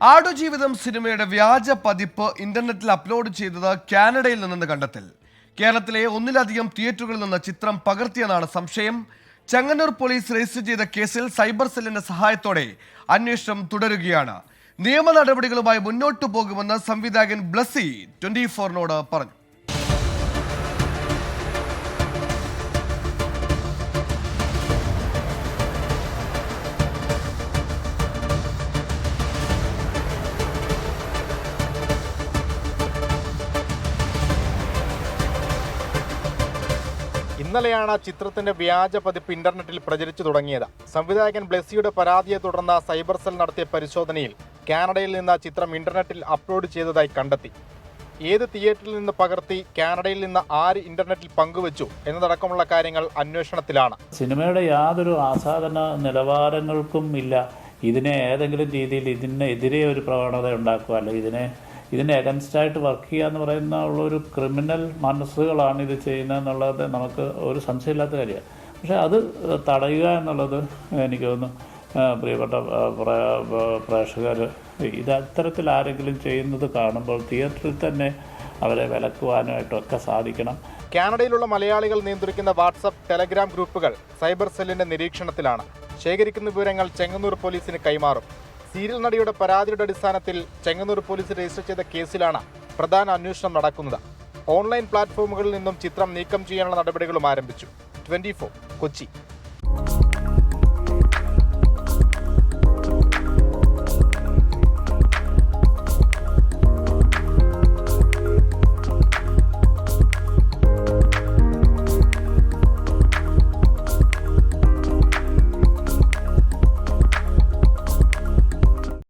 ആടുജീവിതം സിനിമയുടെ വ്യാജ പതിപ്പ് ഇന്റർനെറ്റിൽ അപ്ലോഡ് ചെയ്തത് കാനഡയിൽ നിന്നെന്ന് കണ്ടെത്തൽ. കേരളത്തിലെ ഒന്നിലധികം തിയേറ്ററുകളിൽ നിന്ന് ചിത്രം പകർത്തിയെന്നാണ് സംശയം. ചെങ്ങന്നൂർ പോലീസ് രജിസ്റ്റർ ചെയ്ത കേസിൽ സൈബർ സെല്ലിന്റെ സഹായത്തോടെ അന്വേഷണം തുടരുകയാണ്. നിയമ നടപടികളുമായി മുന്നോട്ടു പോകുമെന്ന് സംവിധായകൻ ബ്ലസി ട്വന്റി ഫോറിനോട് പറഞ്ഞു. ഇന്നലെയാണ് ചിത്രത്തിന്റെ വ്യാജ പതിപ്പ് ഇന്റർനെറ്റിൽ പ്രചരിച്ചു തുടങ്ങിയത്. സംവിധായകൻ ബ്ലെസ്സിയുടെ പരാതിയെ തുടർന്ന് സൈബർ സെൽ നടത്തിയ പരിശോധനയിൽ കാനഡയിൽ നിന്ന് ചിത്രം ഇന്റർനെറ്റിൽ അപ്ലോഡ് ചെയ്തതായി കണ്ടെത്തി. ഏത് തിയേറ്ററിൽ നിന്ന് പകർത്തി കാനഡയിൽ നിന്ന് ആര് ഇന്റർനെറ്റിൽ പങ്കുവച്ചു എന്നതടക്കമുള്ള കാര്യങ്ങൾ അന്വേഷണത്തിലാണ്. സിനിമയുടെ യാതൊരു ആസാദന നിലവാരങ്ങൾക്കും ഇല്ല. ഇതിനെ ഏതെങ്കിലും രീതിയിൽ ഇതിനെതിരെ ഒരു പ്രവണത ഉണ്ടാക്കുക അല്ലെങ്കിൽ ഇതിനെ ഇതിനെ അഗൻസ്റ്റായിട്ട് വർക്ക് ചെയ്യുക എന്ന് പറയുന്ന ഉള്ളൊരു ക്രിമിനൽ മനസ്സുകളാണ് ഇത് ചെയ്യുന്നത് എന്നുള്ളത് നമുക്ക് ഒരു സംശയമില്ലാത്ത കാര്യമാണ്. പക്ഷേ അത് തടയുക എന്നുള്ളത് എനിക്ക് തോന്നുന്നു പ്രിയപ്പെട്ട പ്രേക്ഷകർ ഇത് അത്തരത്തിൽ ആരെങ്കിലും ചെയ്യുന്നത് കാണുമ്പോൾ തിയേറ്ററിൽ തന്നെ അവരെ വിലക്കുവാനായിട്ടൊക്കെ സാധിക്കണം. കാനഡയിലുള്ള മലയാളികൾ നിയന്ത്രിക്കുന്ന വാട്സപ്പ് ടെലഗ്രാം ഗ്രൂപ്പുകൾ സൈബർ സെല്ലിന്റെ നിരീക്ഷണത്തിലാണ്. ശേഖരിക്കുന്ന വിവരങ്ങൾ ചെങ്ങന്നൂർ പോലീസിന് കൈമാറും. സീരിയൽ നടിയുടെ പരാതിയുടെ അടിസ്ഥാനത്തിൽ ചെങ്ങന്നൂർ പോലീസ് രജിസ്റ്റർ ചെയ്ത കേസിലാണ് പ്രധാന അന്വേഷണം നടക്കുന്നത്. ഓൺലൈൻ പ്ലാറ്റ്ഫോമുകളിൽ നിന്നും ചിത്രം നീക്കം ചെയ്യാനുള്ള നടപടികളും ആരംഭിച്ചു. ട്വന്റി കൊച്ചി.